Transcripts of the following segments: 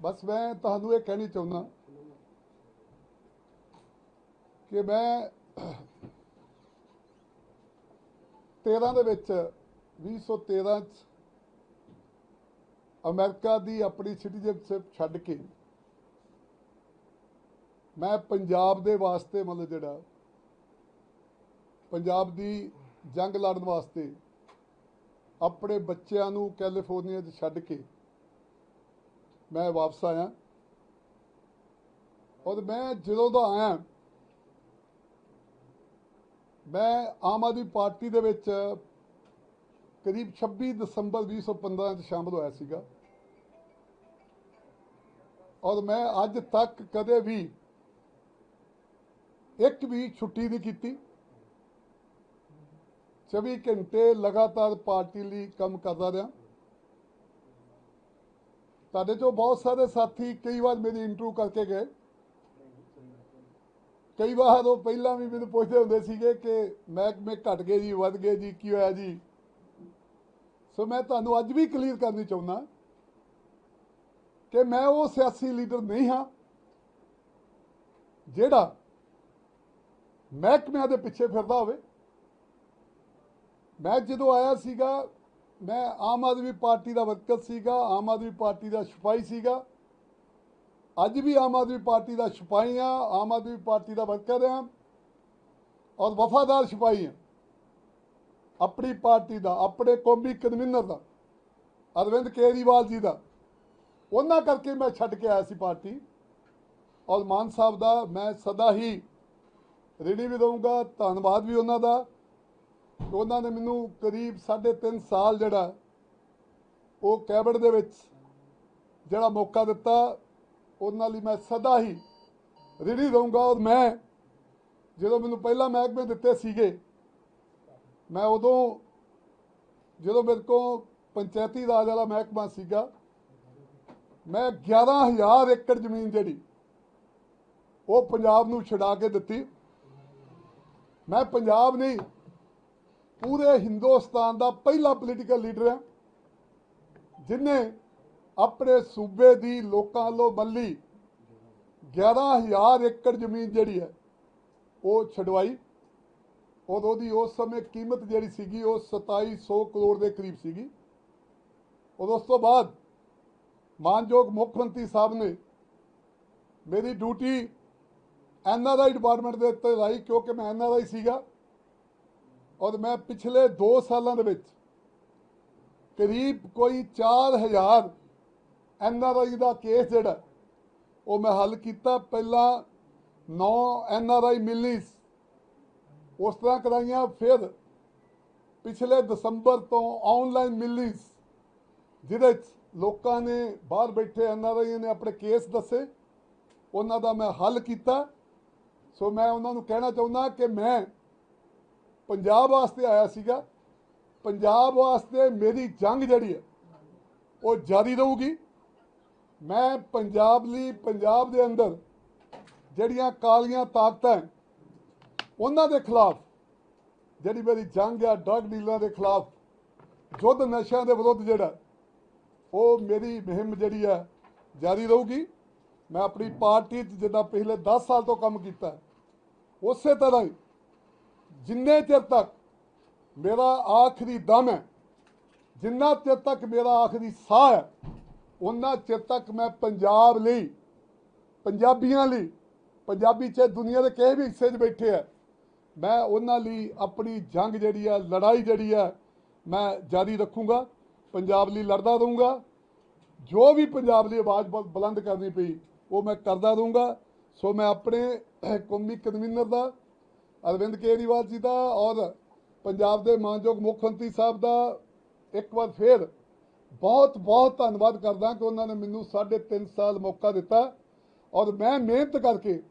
ਬਸ ਮੈਂ ਤੁਹਾਨੂੰ ਇਹ ਕਹਿਣੀ ਚਾਹੁੰਦਾ ਕਿ ਮੈਂ 13 ਦੇ ਵਿੱਚ 2013 ਚ ਅਮਰੀਕਾ ਦੀ ਆਪਣੀ ਸਿਟੀਜ਼ਨਸ਼ਿਪ ਛੱਡ ਕੇ ਮੈਂ ਪੰਜਾਬ ਦੇ ਵਾਸਤੇ ਮਤਲਬ ਜਿਹੜਾ ਪੰਜਾਬ ਦੀ ਜੰਗ ਲੜਨ ਵਾਸਤੇ ਆਪਣੇ ਬੱਚਿਆਂ ਨੂੰ ਕੈਲੀਫੋਰਨੀਆ 'ਚ ਛੱਡ ਕੇ ਮੈਂ ਵਾਪਸ ਆਇਆ। ਔਰ ਮੈਂ ਜਦੋਂ ਦਾ ਆਇਆ, ਮੈਂ ਆਮ ਆਦਮੀ ਪਾਰਟੀ ਦੇ ਵਿੱਚ ਕਰੀਬ 26 ਦਸੰਬਰ 2015 ਚ ਸ਼ਾਮਲ ਹੋਇਆ ਸੀਗਾ। ਔਰ ਮੈਂ ਅੱਜ ਤੱਕ ਕਦੇ ਵੀ ਇੱਕ ਵੀ ਛੁੱਟੀ ਨਹੀਂ ਕੀਤੀ। 24 ਘੰਟੇ ਲਗਾਤਾਰ ਪਾਰਟੀ ਲਈ ਕੰਮ ਕਰਦਾ ਰਿਹਾ। ਤੁਹਾਡੇ ਚੋਂ ਬਹੁਤ ਸਾਰੇ ਸਾਥੀ ਕਈ ਵਾਰ ਮੇਰੀ ਇੰਟਰਵਿਊ ਕਰਕੇ ਗਏ। ਕਈ ਵਾਰ ਉਹ ਪਹਿਲਾਂ ਵੀ ਮੈਨੂੰ ਪੁੱਛਦੇ ਹੁੰਦੇ ਸੀਗੇ ਕਿ ਮਹਿਕਮੇ ਘਟ ਗਏ ਜੀ, ਵੱਧ ਗਏ ਜੀ, ਕੀ ਹੋਇਆ ਜੀ? ਸੋ ਮੈਂ ਤੁਹਾਨੂੰ ਅੱਜ ਵੀ ਕਲੀਅਰ ਕਰਨੀ ਚਾਹੁੰਦਾ ਕਿ ਮੈਂ ਉਹ ਸਿਆਸੀ ਲੀਡਰ ਨਹੀਂ ਹਾਂ ਜਿਹੜਾ ਮਹਿਕਮਿਆਂ ਦੇ ਪਿੱਛੇ ਫਿਰਦਾ ਹੋਵੇ। ਮੈਂ ਜਦੋਂ ਆਇਆ ਸੀਗਾ ਮੈਂ ਆਮ ਆਦਮੀ ਪਾਰਟੀ ਦਾ ਵਰਕਰ ਸੀਗਾ, ਆਮ ਆਦਮੀ ਪਾਰਟੀ ਦਾ ਸਿਪਾਹੀ ਸੀਗਾ। ਅੱਜ ਵੀ ਆਮ ਆਦਮੀ ਪਾਰਟੀ ਦਾ ਸਿਪਾਹੀ ਹਾਂ, ਆਮ ਆਦਮੀ ਪਾਰਟੀ ਦਾ ਵਰਕਰ ਹਾਂ ਔਰ ਵਫਾਦਾਰ ਸਿਪਾਹੀ ਹਾਂ। ਆਪਣੀ ਪਾਰਟੀ ਦਾ, ਆਪਣੇ ਕੌਮੀ ਕਨਵੀਨਰ ਦਾ, ਅਰਵਿੰਦ ਕੇਜਰੀਵਾਲ ਜੀ ਦਾ। ਉਹਨਾਂ ਕਰਕੇ ਮੈਂ ਛੱਡ ਕੇ ਆਇਆ ਸੀ ਪਾਰਟੀ। ਔਰ ਮਾਨ ਸਾਹਿਬ ਦਾ ਮੈਂ ਸਦਾ ਹੀ ਰੇਡੀ ਵੀ ਦਊਂਗਾ ਧੰਨਵਾਦ ਵੀ ਉਹਨਾਂ ਦਾ। ਉਹਨਾਂ ਨੇ ਮੈਨੂੰ ਕਰੀਬ 3.5 ਸਾਲ ਜਿਹੜਾ, ਉਹ ਕੈਬਨਿਟ ਦੇ ਵਿੱਚ ਜਿਹੜਾ ਮੌਕਾ ਦਿੱਤਾ, ਉਹਨਾਂ ਲਈ ਮੈਂ ਸਦਾ ਹੀ ਰੇਡੀ ਰਹੂੰਗਾ ਔਰ ਮੈਂ ਜਦੋਂ ਮੈਨੂੰ ਪਹਿਲਾਂ ਮਹਿਕਮੇ ਦਿੱਤੇ ਸੀਗੇ, ਮੈਂ ਉਦੋਂ ਜਦੋਂ ਮੇਰੇ ਕੋਲ ਪੰਚਾਇਤੀ ਰਾਜ ਵਾਲਾ ਮਹਿਕਮਾ ਸੀਗਾ, ਮੈਂ 11000 ਏਕੜ ਜ਼ਮੀਨ ਜਿਹੜੀ, ਉਹ ਪੰਜਾਬ ਨੂੰ ਛਡਾ ਕੇ ਦਿੱਤੀ। ਮੈਂ ਪੰਜਾਬ ਨਹੀਂ ਪੂਰੇ ਹਿੰਦੁਸਤਾਨ ਦਾ ਪਹਿਲਾ ਪੋਲੀਟੀਕਲ ਲੀਡਰ ਹੈ ਜਿਨੇ ਆਪਣੇ ਸੂਬੇ ਦੀ ਲੋਕਾਂ ਵੱਲੋਂ ਮੱਲੀ 11000 ਏਕੜ ਜ਼ਮੀਨ ਜਿਹੜੀ ਹੈ, ਉਹ ਛਡਵਾਈ। ਔਰ ਉਹਦੀ ਉਸ ਸਮੇਂ ਕੀਮਤ ਜਿਹੜੀ ਸੀਗੀ, ਉਹ 2700 ਕਰੋੜ ਦੇ ਕਰੀਬ ਸੀਗੀ। ਔਰ ਉਸ ਤੋਂ ਬਾਅਦ ਮਾਨਯੋਗ ਮੁੱਖ ਮੰਤਰੀ ਸਾਹਿਬ ਨੇ ਮੇਰੀ ਡਿਊਟੀ ਐਨਆਰਆਈ ਡਿਪਾਰਟਮੈਂਟ ਦੇ ਉੱਤੇ ਲਾਈ, ਕਿਉਂਕਿ ਮੈਂ ਐਨਆਰਆਈ ਸੀਗਾ। ਔਰ ਮੈਂ ਪਿਛਲੇ 2 ਸਾਲਾਂ ਦੇ ਵਿੱਚ ਕਰੀਬ ਕੋਈ 4000 ਐਨਆਰਆਈ ਦਾ ਕੇਸ ਜਿਹੜਾ, ਉਹ ਮੈਂ ਹੱਲ ਕੀਤਾ। ਪਹਿਲਾਂ 9 ਐਨਆਰਆਈ ਮਿਲੀਸ ਉਸ ਤਰ੍ਹਾਂ ਕਰਾਈਆਂ, ਫਿਰ ਪਿਛਲੇ ਦਸੰਬਰ ਤੋਂ ਆਨਲਾਈਨ ਮਿਲੀਸ ਜਿਹਦੇ 'ਚ ਲੋਕਾਂ ਨੇ ਬਾਹਰ ਬੈਠੇ ਐਨਆਰਆਈ ਨੇ ਆਪਣੇ ਕੇਸ ਦੱਸੇ, ਉਹਨਾਂ ਦਾ ਮੈਂ ਹੱਲ ਕੀਤਾ। ਸੋ ਮੈਂ ਉਹਨਾਂ ਨੂੰ ਕਹਿਣਾ ਚਾਹੁੰਦਾ ਕਿ ਮੈਂ ਪੰਜਾਬ ਵਾਸਤੇ ਆਇਆ ਸੀਗਾ। ਪੰਜਾਬ ਵਾਸਤੇ ਮੇਰੀ ਜੰਗ ਜਿਹੜੀ ਹੈ, ਉਹ ਜਾਰੀ ਰਹੂਗੀ। ਮੈਂ ਪੰਜਾਬ ਲਈ, ਪੰਜਾਬ ਦੇ ਅੰਦਰ ਜਿਹੜੀਆਂ ਕਾਲੀਆਂ ਤਾਕਤਾਂ ਉਹਨਾਂ ਦੇ ਖਿਲਾਫ, ਜਿਹੜੀ ਮੇਰੀ ਜੰਗ ਆ ਡਰਗ ਡੀਲਰਾਂ ਦੇ ਖਿਲਾਫ ਯੁੱਧ ਨਸ਼ਿਆਂ ਦੇ ਵਿਰੁੱਧ ਜਿਹੜਾ, ਉਹ ਮੇਰੀ ਮੁਹਿੰਮ ਜਿਹੜੀ ਹੈ, ਜਾਰੀ ਰਹੂਗੀ। ਮੈਂ ਆਪਣੀ ਪਾਰਟੀ 'ਚ ਜਿੱਦਾਂ ਪਿਛਲੇ 10 ਸਾਲ ਤੋਂ ਕੰਮ ਕੀਤਾ, ਉਸੇ ਤਰ੍ਹਾਂ ਹੀ ਜਿੰਨੇ ਚਿਰ ਤੱਕ ਮੇਰਾ ਆਖਰੀ ਦਮ ਹੈ, ਜਿੰਨਾ ਚਿਰ ਤੱਕ ਮੇਰਾ ਆਖਰੀ ਸਾਹ ਹੈ ਉਹਨਾਂ ਚਿਰ ਤੱਕ ਮੈਂ ਪੰਜਾਬ ਲਈ, ਪੰਜਾਬੀਆਂ ਲਈ, ਪੰਜਾਬੀ ਚਾਹੇ ਦੁਨੀਆ ਦੇ ਕਿਸੇ ਵੀ ਹਿੱਸੇ 'ਚ ਬੈਠੇ ਆ ਮੈਂ ਉਹਨਾਂ ਲਈ ਆਪਣੀ ਜੰਗ ਜਿਹੜੀ ਆ ਲੜਾਈ ਜਿਹੜੀ ਆ ਮੈਂ ਜਾਰੀ ਰੱਖੂੰਗਾ, ਪੰਜਾਬ ਲਈ ਲੜਦਾ ਰਹੂੰਗਾ, ਜੋ ਵੀ ਪੰਜਾਬ ਲਈ ਆਵਾਜ਼ ਬੁਲ- ਬੁਲੰਦ ਕਰਨੀ ਪਈ, ਉਹ ਮੈਂ ਕਰਦਾ ਰਹੂੰਗਾ, ਸੋ ਮੈਂ ਆਪਣੇ ਕੌਮੀ ਕਨਵੀਨਰ ਦਾ ਅਰਵਿੰਦ ਕੇਜਰੀਵਾਲ ਜੀ ਦਾ ਔਰ ਪੰਜਾਬ ਦੇ ਮਾਨਯੋਗ ਮੁੱਖ ਮੰਤਰੀ ਸਾਹਿਬ ਦਾ ਇੱਕ ਵਾਰ ਫੇਰ ਬਹੁਤ ਬਹੁਤ ਧੰਨਵਾਦ ਕਰਦਾ ਕਿ ਉਹਨਾਂ ਨੇ ਮੈਨੂੰ 3.5 ਸਾਲ ਮੌਕਾ ਦਿੱਤਾ। ਔਰ ਮੈਂ ਮਿਹਨਤ ਕਰਕੇ,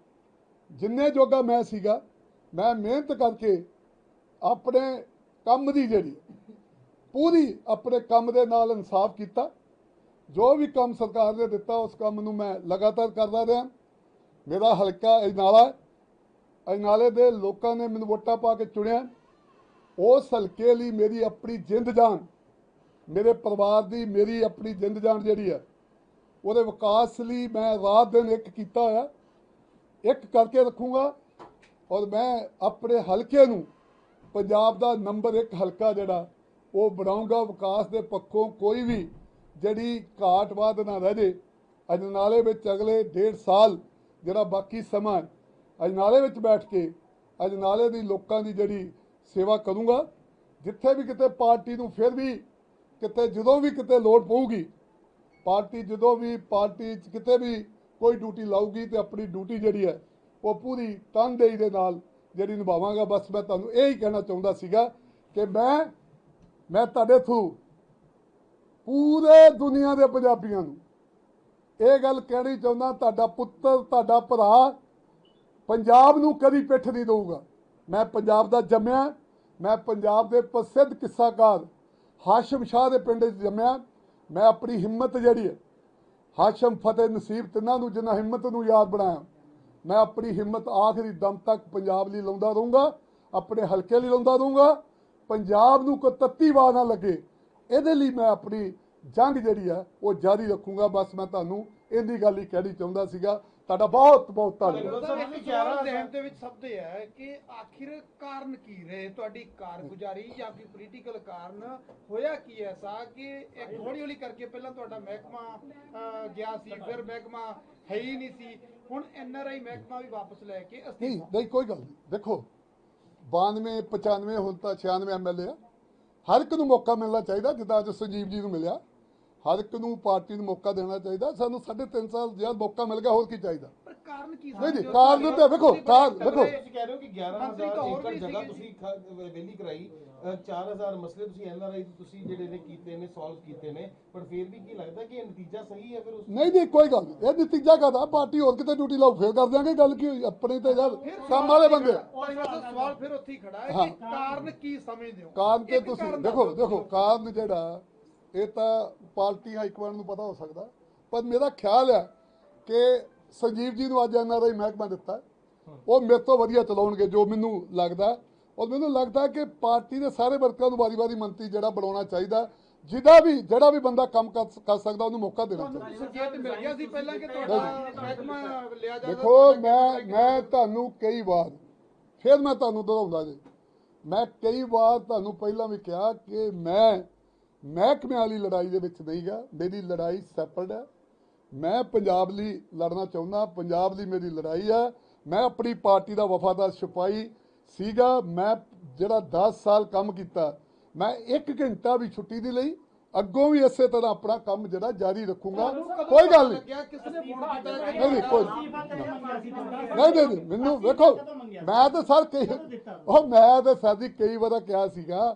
ਜਿੰਨੇ ਜੋਗਾ ਮੈਂ ਸੀਗਾ, ਮੈਂ ਮਿਹਨਤ ਕਰਕੇ ਆਪਣੇ ਕੰਮ ਦੀ ਜਿਹੜੀ, ਪੂਰੀ ਆਪਣੇ ਕੰਮ ਦੇ ਨਾਲ ਇਨਸਾਫ ਕੀਤਾ। ਜੋ ਵੀ ਕੰਮ ਸਰਕਾਰ ਨੇ ਦਿੱਤਾ, ਉਸ ਕੰਮ ਨੂੰ ਮੈਂ ਲਗਾਤਾਰ ਕਰਦਾ ਰਿਹਾ। ਮੇਰਾ ਹਲਕਾ ਅਜਨਾਲਾ ਹੈ। ਅਜਨਾਲੇ ਦੇ ਲੋਕਾਂ ਨੇ ਮੈਨੂੰ ਵੋਟਾਂ ਪਾ ਕੇ ਚੁਣਿਆ। ਉਸ ਹਲਕੇ ਲਈ ਮੇਰੀ ਆਪਣੀ ਜਿੰਦ ਜਾਨ, ਮੇਰੇ ਪਰਿਵਾਰ ਦੀ ਮੇਰੀ ਆਪਣੀ ਜਿੰਦ ਜਾਨ ਜਿਹੜੀ ਹੈ ਉਹਦੇ ਵਿਕਾਸ ਲਈ ਮੈਂ ਰਾਤ ਦਿਨ ਇੱਕ ਕੀਤਾ ਹੋਇਆ। ਇੱਕ ਕਰਕੇ ਰੱਖੂੰਗਾ ਔਰ ਮੈਂ ਆਪਣੇ ਹਲਕੇ ਨੂੰ ਪੰਜਾਬ ਦਾ ਨੰਬਰ 1 ਹਲਕਾ ਜਿਹੜਾ, ਉਹ ਬਣਾਉਂਗਾ। ਵਿਕਾਸ ਦੇ ਪੱਖੋਂ ਕੋਈ ਵੀ ਜਿਹੜੀ ਘਾਟ ਵਾਧ ਨਾ ਰਹਿ ਜੇ। ਅਜਨਾਲੇ ਵਿੱਚ ਅਗਲੇ ਡੇਢ ਸਾਲ ਜਿਹੜਾ ਬਾਕੀ ਸਮਾਂ ਹੈ, ਅਜਨਾਲੇ ਵਿੱਚ ਬੈਠ ਕੇ ਅਜਨਾਲੇ ਦੀ ਲੋਕਾਂ ਦੀ ਜਿਹੜੀ ਸੇਵਾ ਕਰੂੰਗਾ ਜਿੱਥੇ ਵੀ ਕਿਤੇ ਪਾਰਟੀ ਨੂੰ ਫਿਰ ਵੀ ਕਿਤੇ ਜਦੋਂ ਵੀ ਕਿਤੇ ਲੋੜ ਪਊਗੀ ਪਾਰਟੀ ਜਦੋਂ ਵੀ ਪਾਰਟੀ 'ਚ ਕਿਤੇ ਵੀ ਕੋਈ ਡਿਊਟੀ ਲਾਊਗੀ ਤੇ ਆਪਣੀ ਡਿਊਟੀ ਜਿਹੜੀ ਹੈ ਉਹ ਪੂਰੀ ਤਨਦੇਹੀ ਦੇ ਨਾਲ ਜਿਹੜੀ ਨਿਭਾਵਾਂਗਾ। ਬਸ ਮੈਂ ਤੁਹਾਨੂੰ ਇਹ ਹੀ ਕਹਿਣਾ ਚਾਹੁੰਦਾ ਸੀਗਾ ਕਿ ਮੈਂ ਮੈਂ ਤੁਹਾਡੇ ਥਰੂ ਪੂਰੇ ਦੁਨੀਆ ਦੇ ਪੰਜਾਬੀਆਂ ਨੂੰ ਇਹ ਗੱਲ ਕਹਿਣੀ ਚਾਹੁੰਦਾ ਤੁਹਾਡਾ ਪੁੱਤਰ ਤੁਹਾਡਾ ਭਰਾ ਪੰਜਾਬ ਨੂੰ ਕਦੀ ਪਿੱਠ ਨਹੀਂ ਦਊਗਾ। ਮੈਂ ਪੰਜਾਬ ਦਾ ਜੰਮਿਆ, ਮੈਂ ਪੰਜਾਬ ਦੇ ਪ੍ਰਸਿੱਧ ਕਿੱਸਾਕਾਰ ਹਾਸ਼ਮ ਸ਼ਾਹ ਦੇ ਪਿੰਡ 'ਚ ਜੰਮਿਆ। ਮੈਂ ਆਪਣੀ ਹਿੰਮਤ ਜਿਹੜੀ ਹੈ, ਹਾਸ਼ਮ ਫਤਿਹ ਨਸੀਬ ਤਿੰਨਾਂ ਨੂੰ ਜਿਨ੍ਹਾਂ ਹਿੰਮਤ ਨੂੰ ਯਾਦ ਬਣਾਇਆ, ਮੈਂ ਆਪਣੀ ਹਿੰਮਤ ਆਖਰੀ ਦਮ ਤੱਕ ਪੰਜਾਬ ਲਈ ਲਾਉਂਦਾ ਰਹੂੰਗਾ, ਆਪਣੇ ਹਲਕੇ ਲਈ ਲਾਉਂਦਾ ਰਹੂੰਗਾ। ਪੰਜਾਬ ਨੂੰ ਕੋਈ ਤੱਤੀ ਵਾਹ ਨਾ ਲੱਗੇ, ਇਹਦੇ ਲਈ ਮੈਂ ਆਪਣੀ ਜੰਗ ਜਿਹੜੀ ਹੈ, ਉਹ ਜਾਰੀ ਰੱਖੂੰਗਾ। ਬਸ ਮੈਂ ਤੁਹਾਨੂੰ ਇਹਦੀ ਗੱਲ ਹੀ ਕਹਿਣੀ ਚਾਹੁੰਦਾ ਸੀਗਾ। ਤੁਹਾਡਾ ਬਹੁਤ ਬਹੁਤ ਧੰਨਵਾਦ। ਸਰ ਇੱਕ ਸਵਾਲ ਜ਼ਿਹਨ ਦੇ ਵਿੱਚ ਸਭ ਦੇ ਹੈ ਕਿ ਆਖਿਰ ਕਾਰਨ ਕੀ ਰਹੇ? ਤੁਹਾਡੀ ਕਾਰਗੁਜ਼ਾਰੀ ਜਾਂ ਕੋਈ ਪੋਲੀਟੀਕਲ ਕਾਰਨ ਹੋਇਆ ਕੀ ਐਸਾ ਕਿ ਇੱਕ ਹੌਲੀ ਹੌਲੀ ਕਰਕੇ ਪਹਿਲਾਂ ਤੁਹਾਡਾ ਮਹਿਕਮਾ ਗਿਆ ਸੀ ਫਿਰ ਮਹਿਕਮਾ ਹੈ ਹੀ ਨਹੀਂ ਸੀ। ਹੁਣ ਐਨਆਰਆਈ ਮਹਿਕਮਾ ਵੀ ਵਾਪਸ ਲੈ ਕੇ ਨਹੀਂ ਨਹੀਂ ਕੋਈ ਗੱਲ ਨਹੀਂ। ਦੇਖੋ 92 95 ਹੁਣ ਤਾਂ 96 ਐਮਐਲਏ ਆ। ਹਰ ਇੱਕ ਨੂੰ ਮੌਕਾ ਮਿਲਣਾ ਚਾਹੀਦਾ ਜਿੱਦਾਂ ਅੱਜ ਸੰਜੀਵ ਜੀ ਨੂੰ ਮਿਲਿਆ। ਹਰ ਇੱਕ ਨੂੰ ਪਾਰਟੀ ਨੂੰ ਮੌਕਾ ਦੇਣਾ ਚਾਹੀਦਾ ਸਾਨੂੰ ਸਾਢੇ ਤਿੰਨ ਸਾਲ ਜਦ ਮੌਕਾ ਮਿਲ ਗਿਆ ਹੋਰ ਕੀ ਚਾਹੀਦਾ ਪਰ ਕਾਰਨ ਕੀ ਨਹੀਂ, ਹੋ? ਕਾਰਨ ਤਾਂ ਵੇਖੋ, ਕਾਰਨ ਵੇਖੋ। ਤੁਸੀਂ ਕਹਿ ਰਹੇ ਹੋ ਕਿ ਮੰਤਰੀ ਤਾਂ 11000 ਹੋਰ ਏਕੜ ਵੀ ਜਗ੍ਹਾ ਤੁਸੀਂ ਖ- ਵੇਲੀ ਕਰਾਈ ਅ, 4000 ਮਸਲੇ ਤੁਸੀਂ ਐਨਆਰਆਈ ਤੁਸੀਂ ਜਿਹੜੇ ਨੇ ਕੀਤੇ ਨੇ ਸੋਲਵ ਕੀਤੇ ਨੇ ਪਰ ਫਿਰ ਵੀ ਕੀ ਲੱਗਦਾ ਕਿ ਇਹ ਨਤੀਜਾ ਸਹੀ ਹੈ ਫਿਰ ਉਸ ਨਹੀਂ ਨਹੀਂ ਕੋਈ ਗੱਲ ਨਹੀਂ ਇਹ ਨਤੀਜਾ ਕਾਦਾ ਪਾਰਟੀ ਹੋਰ ਕਿਤੇ ਡਿਊਟੀ ਲਾਓ ਫੇਰ ਕਰ ਦਿਆਂਗੇ ਗੱਲ ਕੀ ਹੋਈ ਆਪਣੇ ਤੇ ਯਾਰ ਕੰਮ ਵਾਲੇ ਬੰਦੇ ਆ। ਪਰ ਸਵਾਲ ਫਿਰ ਉੱਥੇ ਹੀ ਖੜਾ ਹੈ। ਕਿ ਕਾਰਨ ਕੀ ਸਮਝਦੇ ਹੋ ਕਾਰਨ ਤੇ ਤੁਸੀਂ ਦੇਖੋ ਦੇਖੋ ਕਾਰਨ ਜਿਹੜਾ ਇਹ ਤਾਂ ਪਾਰਟੀ ਹਾਈਕਮਾਂਡ ਨੂੰ ਪਤਾ ਹੋ ਸਕਦਾ ਪਰ ਮੇਰਾ ਖਿਆਲ ਹੈ ਕਿ ਸੰਜੀਵ ਜੀ ਨੂੰ ਅੱਜ ਐਨਆਰਆਈ ਮਹਿਕਮਾ ਦਿੱਤਾ। ਉਹ ਮੇਰੇ ਤੋਂ ਵਧੀਆ ਚਲਾਉਣਗੇ ਜੋ ਮੈਨੂੰ ਲੱਗਦਾ ਔਰ ਮੈਨੂੰ ਲੱਗਦਾ ਕਿ ਪਾਰਟੀ ਦੇ ਸਾਰੇ ਵਰਕਰਾਂ ਨੂੰ ਵਾਰੀ-ਵਾਰੀ ਮੰਤਰੀ ਜਿਹੜਾ ਬਣਾਉਣਾ ਚਾਹੀਦਾ ਜਿਹਦਾ ਵੀ ਜਿਹੜਾ ਵੀ ਬੰਦਾ ਕੰਮ ਕਰ ਸਕਦਾ ਉਹਨੂੰ ਮੌਕਾ ਦੇਣਾ ਚਾਹੀਦਾ। ਤੁਹਾਨੂੰ ਸੰਕੇਤ ਮਿਲ ਗਿਆ ਸੀ ਪਹਿਲਾਂ ਕਿ ਤੁਹਾਡਾ ਮਹਿਕਮਾ ਲਿਆ ਜਾਏਗਾ? ਦੇਖੋ ਮੈਂ ਮੈਂ ਤੁਹਾਨੂੰ ਕਈ ਵਾਰ ਫਿਰ ਮੈਂ ਤੁਹਾਨੂੰ ਦੁਹਰਾਉਂਦਾ ਜੀ ਮੈਂ ਕਈ ਵਾਰ ਤੁਹਾਨੂੰ ਪਹਿਲਾਂ ਵੀ ਕਿਹਾ ਕਿ ਮੈਂ ਮਹਿਕਮੇ ਵਾਲੀ ਲੜਾਈ ਦੇ ਵਿੱਚ ਨਹੀਂ ਗਾ ਮੇਰੀ ਲੜਾਈ ਸੈਪਰੇਟ ਹੈ। ਮੈਂ ਪੰਜਾਬ ਲਈ ਲੜਨਾ ਚਾਹੁੰਦਾ ਪੰਜਾਬ ਲਈ ਮੇਰੀ ਲੜਾਈ ਹੈ ਮੈਂ ਆਪਣੀ ਪਾਰਟੀ ਦਾ ਵਫਾਦਾਰ ਸਿਪਾਹੀ ਸੀਗਾ। ਮੈਂ ਜਿਹੜਾ 10 ਸਾਲ ਕੰਮ ਕੀਤਾ ਮੈਂ 1 ਘੰਟਾ ਵੀ ਛੁੱਟੀ ਦੀ ਲਈ। ਅੱਗੋਂ ਵੀ ਇਸੇ ਤਰ੍ਹਾਂ ਆਪਣਾ ਕੰਮ ਜਿਹੜਾ ਜਾਰੀ ਰੱਖੂੰਗਾ। ਕੋਈ ਗੱਲ ਨਹੀਂ। ਨਹੀਂ ਨਹੀਂ ਕੋਈ ਨਹੀਂ। ਨਹੀਂ ਮੈਨੂੰ ਵੇਖੋ ਮੈਂ ਤਾਂ ਸਰ ਕਈ ਉਹ ਮੈਂ ਤਾਂ ਸਰ ਜੀ ਕਈ ਵਾਰ ਕਿਹਾ ਸੀਗਾ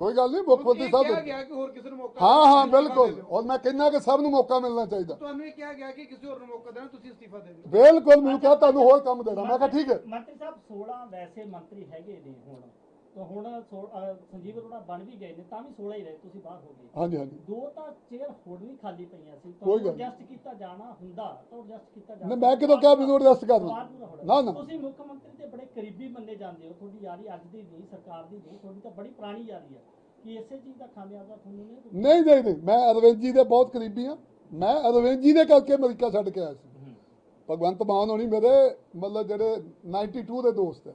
ਕੋਈ ਗੱਲ ਨਹੀਂ ਮੁੱਖ ਮੰਤਰੀ ਇਹ ਸਾਹਿਬ ਕਿਹਾ ਗਿਆ ਕਿ ਹੋਰ ਕਿਸੇ ਨੂੰ ਮੌਕਾ ਹਾਂ ਹਾਂ ਬਿਲਕੁਲ। ਔਰ ਮੈਂ ਕਹਿੰਦਾ ਕਿ ਸਭ ਨੂੰ ਮੌਕਾ ਮਿਲਣਾ ਚਾਹੀਦਾ। ਤੁਹਾਨੂੰ ਇਹ ਕਿਹਾ ਗਿਆ ਕਿ ਕਿਸੇ ਹੋਰ ਨੂੰ ਮੌਕਾ ਦੇਣਾ ਤੁਸੀਂ ਅਸਤੀਫਾ ਦੇ ਦਿਓ। ਬਿਲਕੁਲ ਮੈਨੂੰ ਕਿਹਾ ਤੁਹਾਨੂੰ ਹੋਰ ਕੰਮ ਦੇਣਾ। ਮੈਂ ਕਿਹਾ ਠੀਕ ਹੈ। ਮੰਤਰੀ ਸਾਹਿਬ 16 ਵੈਸੇ ਮੰਤਰੀ ਹੈਗੇ ਨੇ ਹੁਣ। ਤਾਂ ਹੁਣ ਸੋ- ਅਹ ਸੰਜੀਵ ਅਰੋੜਾ ਬਣ ਵੀ ਗਏ ਨੇ ਤਾਂ ਵੀ 16 ਹੀ ਰਹੇ ਤੁਸੀਂ ਬਾਹਰ ਹੋ ਗਏ। ਹਾਂਜੀ ਹਾਂਜੀ। ਦੋ ਤਾਂ ਚੇਅਰ ਹੁਣ ਵੀ ਖਾਲੀ ਪਈਆਂ ਸੀ। ਕੋਈ ਗੱਲ ਨਹੀਂ। ਐਡਜਸਟ ਕੀਤਾ ਜਾਣਾ ਹੁੰਦਾ ਤਾਂ ਐਡਜਸਟ ਕੀਤਾ ਨਹੀਂ, ਜਾਣਾ ਮੈਂ ਕਿਦੋਂ ਕਿਹਾ ਮੈਨੂੰ ਐਡਜਸਟ ਕਰਨਾ ਸਵਾਲ ਪੂਰਾ ਹੋ ਰਿਹਾ। ਨਾ ਨਾ। ਤੁਸੀਂ ਮੁੱਖ ਮੰਤਰੀ ਦੇ ਬੜੇ ਕਰੀਬੀ ਮੰਨੇ ਜਾਂਦੇ ਹੋ ਤੁਹਾਡੀ ਯਾਰੀ ਅੱਜ ਦੀ ਨਹੀਂ ਸਰਕਾਰ ਦੀ ਨਹੀਂ ਤੁਹਾਡੀ ਤਾਂ ਬੜੀ ਪੁਰਾਣੀ ਯਾਰੀ ਹੈ। ਕਿ ਇਸੇ ਚੀਜ਼ ਦਾ ਖਾਮਿਆਜ਼ਾ ਤੁਹਾਨੂੰ ਨਹੀਂ ਨਹੀਂ ਨਹੀਂ ਨਹੀਂ ਮੈਂ ਅਰਵਿੰਦ ਜੀ ਦੇ ਬਹੁਤ ਕਰੀਬੀ ਹਾਂ। ਮੈਂ ਅਰਵਿੰਦ ਜੀ ਦੇ ਕਰਕੇ ਅਮਰੀਕਾ ਛੱਡ ਕੇ ਆਇਆ ਸੀ। ਭਗਵੰਤ ਮਾਨ ਹੋਣੀ ਮੇਰੇ ਮਤਲਬ ਜਿਹੜੇ 92 ਦੇ ਦੋਸਤ ਹੈ।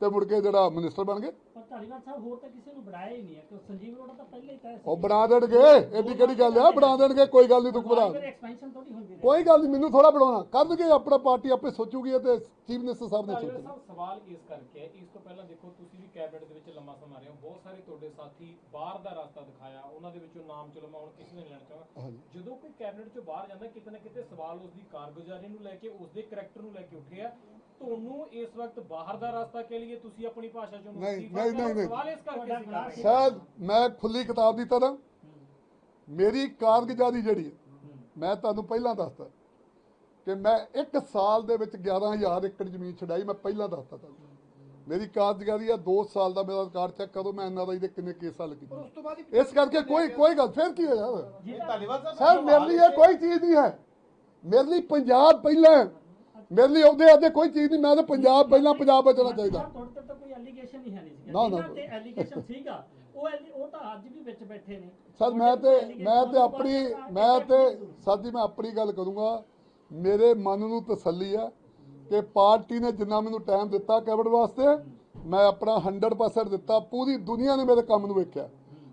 ਤੇ ਮੁੜ ਕੇ ਜਿਹੜਾ ਮਿਨਿਸਟਰ ਬਣ ਗਏ। ਪਰ ਧਾਲੀਵਾਲ ਸਾਹਿਬ ਹੋਰ ਤਾਂ ਕਿਸੇ ਨੂੰ ਬਣਾਇਆ ਹੀ ਨਹੀਂ ਹੈ ਕਿ ਸੰਜੀਵ ਅਰੋੜਾ ਤਾਂ ਪਹਿਲੇ ਹੀ ਤੈਅ ਸੀ। ਉਹ ਬਣਾ ਦੇਣਗੇ ਐਡੀ ਕਿਹੜੀ ਗੱਲ ਆ? ਬਣਾ ਦੇਣਗੇ ਕੋਈ ਗੱਲ ਨਹੀਂ ਤੂੰ ਘਬਰਾ ਐਕਸਪੈਂਸ਼ਨ ਥੋੜੀ ਹੁੰਦੀ ਰਹੀ ਕੋਈ ਗੱਲ ਨਹੀਂ ਮੈਨੂੰ ਥੋੜਾ ਬਣਾਉਣਾ। ਕਰਨਗੇ ਆਪਣਾ ਪਾਰਟੀ ਆਪੇ ਸੋਚੂਗੀ ਤੇ ਚੀਫ ਮਿਨਿਸਟਰ ਸਾਹਿਬ ਨੇ ਸਾਹਿਬ ਸਵਾਲ ਇਸ ਕਰਕੇ? ਹੈ, ਇਸ ਤੋਂ ਪਹਿਲਾਂ ਦੇਖੋ ਤੁਸੀਂ ਵੀ ਕੈਬਨਿਟ ਦੇ ਵਿੱਚ ਲੰਮਾ ਸਮਾਂ ਰਹੇ ਹੋ। ਬਹੁਤ ਸਾਰੇ ਤੁਹਾਡੇ ਸਾਥੀ ਬਾਹਰ ਦਾ ਰਸਤਾ ਦਿਖਾਇਆ ਉਹਨਾਂ ਦੇ ਵਿੱਚੋਂ ਨਾਮ ਚਲੋ ਮੈਂ ਹੁਣ ਕਿਸੇ ਨੇ ਲੈਣਾ ਚਾਹਾਂ ਹਾਂਜੀ। ਜਦੋਂ ਕੋਈ ਕੈਬਨਿਟ ਚੋਂ ਬਾਹਰ ਜਾਂਦਾ ਕਿਤੇ ਨਾ ਕਿਤੇ ਸਵਾਲ ਉਸ ਦੀ ਕਾਰਗੁਜ਼ਾਰੀ ਨੂੰ ਲੈ ਕੇ ਉਸ ਦੇ ਕਰੈਕਟਰ ਨੂੰ ਲੈ ਕੇ ਉੱਠੇ ਆ ਤੁਹਾਨੂੰ ਇਸ ਵਕਤ ਬਾਹਰ ਦਾ ਰਸਤਾ ਕੇ ਲਈ ਤੁਸੀਂ ਆਪਣੀ ਭਾਸ਼ਾ ਚੋਂ ਨਹੀਂ, ਨਹੀਂ। ਨਹੀਂ, ਨਹੀਂ। ਸਵਾਲ ਇਸ ਕਰਕੇ ਸੀ ਕਰ ਰਹੇ ਹਾਂ। ਸ਼ਾਇਦ ਮੈਂ ਖੁੱਲੀ ਕਿਤਾਬ ਦੀ ਤਰ੍ਹਾਂ ਮੇਰੀ ਕਾਰਗੁਜ਼ਾਰੀ ਜਿਹੜੀ ਹੈ ਮੈਂ ਤੁਹਾਨੂੰ ਪਹਿਲਾਂ ਦੱਸਤਾ ਕਿ ਮੈਂ ਇੱਕ ਸਾਲ ਦੇ ਵਿੱਚ 11000 ਏਕੜ ਜ਼ਮੀਨ ਛਡਾਈ ਮੈਂ ਪਹਿਲਾਂ ਦੱਸਤਾ ਤੁਹਾਨੂੰ ਮੇਰੀ ਕਾਰਗੁਜ਼ਾਰੀ ਆ 2 ਸਾਲ ਦਾ ਮੇਰਾ ਰਿਕਾਰਡ ਚੈੱਕ ਕਰੋ ਮੈਂ ਐਨਆਰਆਈ ਦੇ ਕਿੰਨੇ ਕੇਸ ਹੱਲ ਕੀਤੇ ਇਸ ਕਰਕੇ ਕੋਈ ਕੋਈ ਗੱਲ ਫਿਰ ਕੀ ਹੋਇਆ? ਯਾਰ ਸਰ। ਮੇਰੇ ਲਈ ਇਹ ਕੋਈ ਚੀਜ਼ ਨਹੀਂ ਹੈ। ਮੇਰੇ ਲਈ ਪੰਜਾਬ ਪਹਿਲਾਂ। ਮੇਰੇ ਲਈ ਉਹਦੇ ਅੱਗੇ ਕੋਈ ਚੀਜ਼ ਨਹੀਂ ਮੈਂ ਤਾਂ ਪੰਜਾਬ ਪਹਿਲਾਂ ਪੰਜਾਬ ਬਚਣਾ ਚਾਹੀਦਾ। ਨਾ, ਨਾ। ਸਰ ਮੈਂ ਤੇ ਮੈਂ ਤੇ ਆਪਣੀ ਮੈਂ ਤੇ ਜੀ ਮੈਂ ਆਪਣੀ ਗੱਲ ਕਰੂੰਗਾ। ਮੇਰੇ ਮਨ ਨੂੰ ਤਸੱਲੀ ਹੈ। ਕਿ ਪਾਰਟੀ ਨੇ ਜਿੰਨਾ ਮੈਨੂੰ ਟਾਈਮ ਦਿੱਤਾ ਕੈਬਨਿਟ ਵਾਸਤੇ ਮੈਂ ਆਪਣਾ 100% ਦਿੱਤਾ ਪੂਰੀ ਦੁਨੀਆ ਨੇ ਮੇਰੇ ਕੰਮ ਨੂੰ ਵੇਖਿਆ।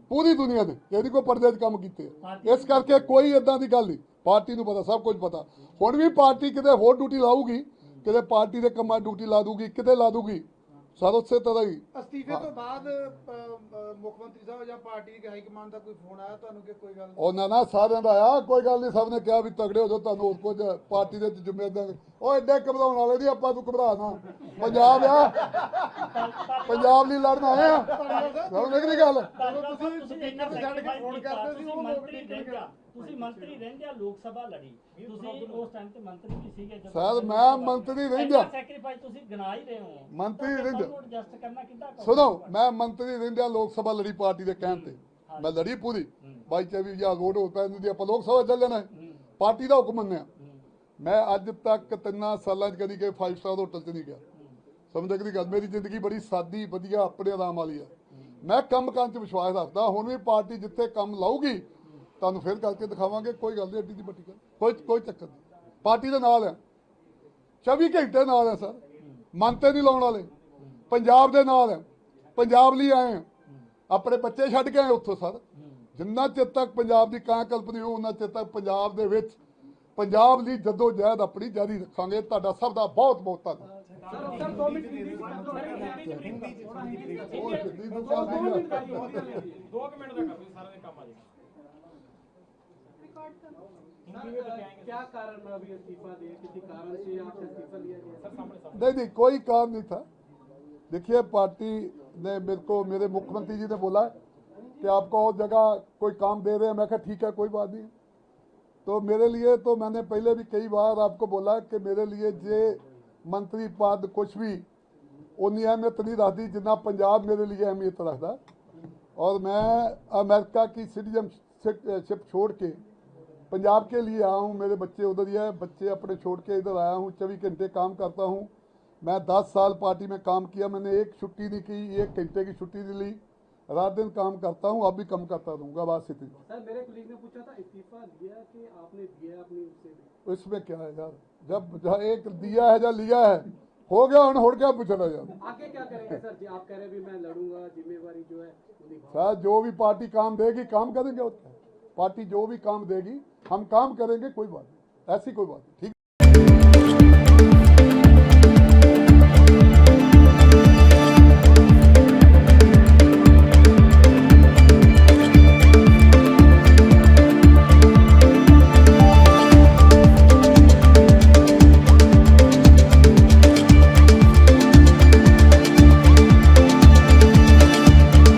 ਪੂਰੀ ਦੁਨੀਆ ਨੇ ਇਹਦੀ ਕੋਈ ਪਰਦੇ 'ਚ ਕੰਮ ਕੀਤੇ। ਇਸ ਕਰਕੇ ਕੋਈ ਇਦਾਂ ਦੀ ਗੱਲ ਨਹੀਂ। ਪਾਰਟੀ ਨੂੰ ਪਤਾ ਸਭ ਕੁਝ ਪਤਾ। ਹੁਣ ਵੀ ਪਾਰਟੀ ਕਿਤੇ ਹੋਰ ਡਿਊਟੀ ਲਾਊਗੀ ਕਿਤੇ ਪਾਰਟੀ ਦੇ ਕੰਮਾਂ ਡਿਊਟੀ ਲਾ ਦੂਗੀ ਕਿਤੇ ਲਾ ਦੂਗੀ ਸਰ ਉਸੇ ਤਰ੍ਹਾਂ ਹੀ। ਅਸਤੀਫੇ ਤੋਂ ਬਾਅਦ ਅ, ਅ, ਮੁੱਖ ਮੰਤਰੀ ਸਾਹਿਬ ਜਾਂ ਪਾਰਟੀ ਦੀ ਹਾਈ ਕਮਾਂਡ ਦਾ ਕੋਈ ਫੋਨ ਆਇਆ ਤੁਹਾਨੂੰ ਕਿ ਕੋਈ ਗੱਲ? ਉਹਨਾਂ ਨਾਲ ਸਾਰਿਆਂ ਦਾ ਆਇਆ। ਕੋਈ ਗੱਲ ਨਹੀਂ ਸਭ ਨੇ ਕਿਹਾ ਵੀ ਤਗੜੇ ਹੋ ਜਾਓ ਤੁਹਾਨੂੰ ਹੋਰ ਕੁਝ ਪਾਰਟੀ ਦੇ ਜ਼ਿੰਮੇਦਾਰ ਉਹ ਐਡੇ ਘਬਰਾਉਣ ਵਾਲੇ ਨਹੀਂ ਆਪਾਂ ਨੂੰ ਘਬਰਾਣਾ ਪੰਜਾਬ ਆ। ਪੰਜਾਬ ਲਈ ਲੜਨ ਆਏ ਆ। ਸਮਝ ਗਏ ਗੱਲ। ਤੁਸੀਂ ਇੰਨਾ ਤੇ ਛੱਡ ਕੇ ਕੀਤਾ, ਕਰਦੇ ਸੀ, ਉਹ ਮੰਤਰੀ ਲੋਕ ਨਹੀਂ ਰਹਿੰਦਿਆਂ ਤੁਸੀਂ ਮੰਤਰੀ ਰਹਿੰਦਿਆਂ ਲੋਕ ਸਭਾ ਲੜੀ। ਤੁਸੀਂ ਉਸ ਟਾਈਮ ਤੇ ਮੰਤਰੀ ਵੀ ਸੀਗੇ ਜਦੋਂ ਸਰ ਮੈਂ ਮੰਤਰੀ ਰਹਿੰਦਿਆਂ ਸੈਕਰੀਫਾਈਸ ਤੁਸੀਂ ਗਿਣਾ ਹੀ ਰਹੇ ਹੋ। ਮੰਤਰੀ ਰਹਿੰਦਿਆਂ ਐਡਜਸਟ ਕਰਨਾ ਕਿੱਦਾਂ ਕਰੋਗੇ? ਸੁਣੋ ਮੈਂ ਮੰਤਰੀ ਰਹਿੰਦਿਆਂ ਲੋਕ ਸਭਾ ਲੜੀ ਪਾਰਟੀ ਦੇ ਕਹਿਣ ਤੇ। ਮੈਂ ਲੜੀ ਪੂਰੀ। ਬਾਈ ਚੌਵੀ ਜਾਂ ਵੋਟ ਹੋ ਪੈਂਦੀ ਦੀ ਆਪਾਂ ਲੋਕ ਸਭਾ ਚੱਲ ਜਾਣਾ ਹੈ। ਪਾਰਟੀ ਦਾ ਹੁਕਮ ਮੰਨਿਆ। ਮੈਂ ਅੱਜ ਤੱਕ ਤਿੰਨਾਂ ਸਾਲਾਂ 'ਚ ਕਦੀ ਕਿ 5 ਸਟਾਰ ਹੋਟਲ 'ਚ ਨਹੀਂ ਗਿਆ। ਸਮਝ ਗਏ ਗੱਲ ਮੇਰੀ ਜ਼ਿੰਦਗੀ ਬੜੀ ਸਾਦੀ ਵਧੀਆ ਆਪਣੇ ਆਰਾਮ ਵਾਲੀ ਆ। ਮੈਂ ਕੰਮ ਕਰਨ 'ਚ ਵਿਸ਼ਵਾਸ ਰੱਖਦਾ ਹੁਣ ਵੀ ਪਾਰਟੀ ਜਿੱਥੇ ਕੰਮ ਲਾਊਗੀ ਤੁਹਾਨੂੰ ਫਿਰ ਕਰਕੇ ਦਿਖਾਵਾਂਗੇ, ਕੋਈ ਗੱਲ ਨਹੀਂ, ਐਡੀ ਦੀ ਵੱਡੀ ਗੱਲ ਕੋਈ ਕੋਈ ਚੱਕਰ ਨਹੀਂ। ਪਾਰਟੀ ਦੇ ਨਾਲ ਆ। 24 ਘੰਟੇ ਨਾਲ ਆ, ਸਰ। ਮਨ ਤੇ ਨਹੀਂ ਲਾਉਣ ਵਾਲੇ। ਪੰਜਾਬ ਦੇ ਨਾਲ ਆ। ਪੰਜਾਬ ਲਈ ਆਏ ਆ। ਆਪਣੇ ਬੱਚੇ ਛੱਡ ਕੇ ਆਏ ਉੱਥੋਂ, ਸਰ। ਜਿੰਨਾ ਚਿਰ ਤੱਕ ਪੰਜਾਬ ਦੀ ਕਾਂ ਕਲਪਨੀ ਹੋ ਉਹਨਾਂ ਚਿਰ ਤੱਕ ਪੰਜਾਬ ਦੇ ਵਿੱਚ ਪੰਜਾਬ ਲਈ ਜਦੋਂ ਜਹਿਦ ਆਪਣੀ ਜਾਰੀ ਰੱਖਾਂਗੇ, ਤੁਹਾਡਾ ਸਭ ਦਾ ਬਹੁਤ ਬਹੁਤ ਧੰਨਵਾਦ। ਦੋ ਮਿੰਟ ਦਾ ਕੰਮ ਆ ਜਾਏਗਾ नहीं नहीं कोई काम नहीं था। देखिए पार्टी ने मेरे को मेरे मुख्यमंत्री जी ने बोला कि आपको और जगह कोई काम दे रहे हैं। मैं ठीक है कोई बात नहीं। तो मेरे लिए तो मैंने पहले भी कई बार आपको बोला कि मेरे लिए जे मंत्री पद कुछ भी उन्नी अहमियत नहीं रखती जितना पंजाब मेरे लिए अहमियत रखता। और मैं अमेरिका की सिटीजनशिप छोड़ के पंजाब के लिए आया हूँ मेरे बच्चे उधर ही है बच्चे अपने छोड़ के इधर आया हूँ चौबीस घंटे काम करता हूँ। मैं दस साल पार्टी में काम किया मैंने एक छुट्टी नहीं की एक घंटे की छुट्टी नहीं ली। रात दिन काम करता हूँ अब भी कम करता रहूँगा बात स्थिति सर मेरे कुलीग ने पूछा था इस्तीफा लिया कि आपने दिया अपनी इसमें क्या है यार? जब एक दिया है या लिया है हो गया उन्हें हो क्या पूछना यार? आगे क्या करेंगे सर? जी आप कह रहे भी मैं लड़ूँगा जिम्मेवारी जो है। शायद जो भी पार्टी काम देगी काम करेंगे क्या? पार्टी जो भी काम देगी हम काम करेंगे कोई बात नहीं ऐसी कोई बात नहीं ठीक